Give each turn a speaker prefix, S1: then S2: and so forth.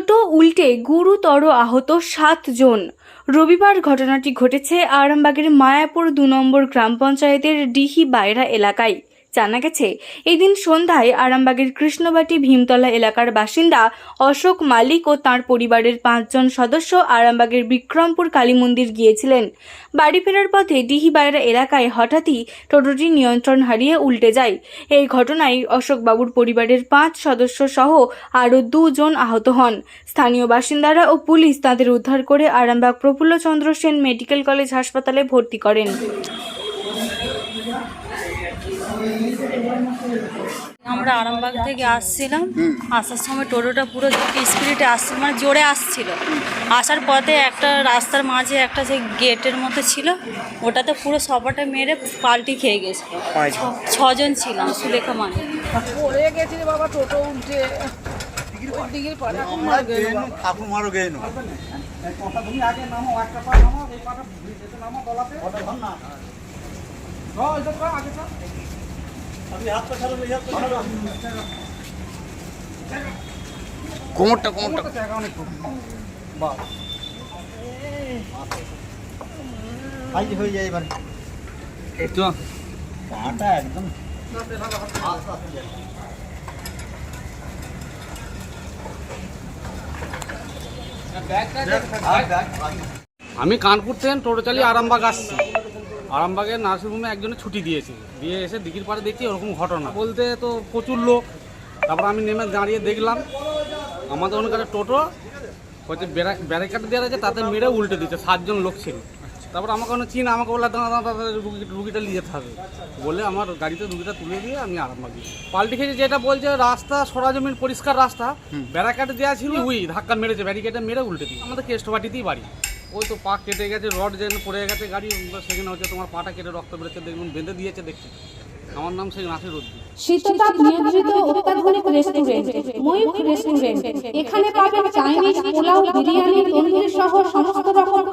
S1: টোটো উল্টে গুরুতর আহত সাতজন রবিবার ঘটনাটি ঘটেছে আরামবাগের মায়াপুর দু নম্বর গ্রাম পঞ্চায়েতের ডিহি বাইরা এলাকায়। জানা গেছে, এদিন সন্ধ্যায় আরামবাগের কৃষ্ণবাটি ভীমতলা এলাকার বাসিন্দা অশোক মালিক ও তার পরিবারের পাঁচজন সদস্য আরামবাগের বিক্রমপুর কালী মন্দির গিয়েছিলেন। বাড়ি ফেরার পথে ডিহি বাইরা এলাকায় হঠাৎই টোটোটি নিয়ন্ত্রণ হারিয়ে উল্টে যায়। এই ঘটনায় অশোকবাবুর পরিবারের পাঁচ সদস্য সহ আরও দুজন আহত হন। স্থানীয় বাসিন্দারা ও পুলিশ তাদের উদ্ধার করে আরামবাগ প্রফুল্লচন্দ্র সেন মেডিকেল কলেজ হাসপাতালে ভর্তি করেন।
S2: আমরা আরামবাগ থেকে আসছিলাম। আসার সময় টোটোটা পুরো স্পিডে আসছিল মানে জোরে আসছিল। আসার পথে একটা রাস্তার মাঝে একটা যে গেটের মতো ছিল ওটাতে পুরো সবাটা মেরে পাল্টি খেয়ে গেছে ছজন ছিলাম সুলেখা মানে।
S3: পড়ে বাবা টোটো উল্টে ওই দিকে পড়ে এখন মারা গেল বাবা।
S4: ঠাকুর মারো গেন কোমরটা কোমরটা। হয়ে যায় এবার? একদম।
S5: আমি কানপুর থেকে টোটো চালিয়ে আরামবাগ আসছি। আরামবাগের নার্সিংহোমে একজনে ছুটি দিয়েছে। দিয়ে এসে দিঘির পাড়ে দেখছি ওরকম ঘটনা। বলতে তো প্রচুর লোক। তারপর আমি নেমে দাঁড়িয়ে দেখলাম আমাদের ওখানকার টোটো হচ্ছে ব্যারিকেড দেওয়া আছে তাতে মেরে উল্টে দিচ্ছে সাতজন লোক ছিল। তারপর আমাকে ওখানে চিন আমাকে বলল দাঁড়া রুগী রুগীটা নিয়ে যেতে হবে। বলে আমার গাড়িতে রুগীটা তুলে দিয়ে আমি আরামবাগ পাল্টি খেয়েছে যেটা বলছে রাস্তা সরাজমিন পরিষ্কার রাস্তা। ব্যারিকেড দেওয়া ছিল উই ধাক্কা মেরেছে ব্যারিকেডে মেরে উল্টে দিয়ে আমাদের কেষ্টবাটিতেই বাড়ি। ওই তো পা কেটে গেছে, রড যেন পড়ে গেছে গাড়ি সেখানে হচ্ছে তোমার পাটা কেটে রক্ত বেরোচ্ছে, দেখুন, বেঁধে দিয়েছে, দেখছি। আমার নাম সেই নাসির উদ্দিন।
S6: শীততাপ নিয়ন্ত্রিত অত্যাধুনিক রেস্টুরেন্ট ময়ূখ রেস্টুরেন্ট এখানে পাবেন চাইনিজ পোলাও, বিরিয়ানি, তন্দুরি সহ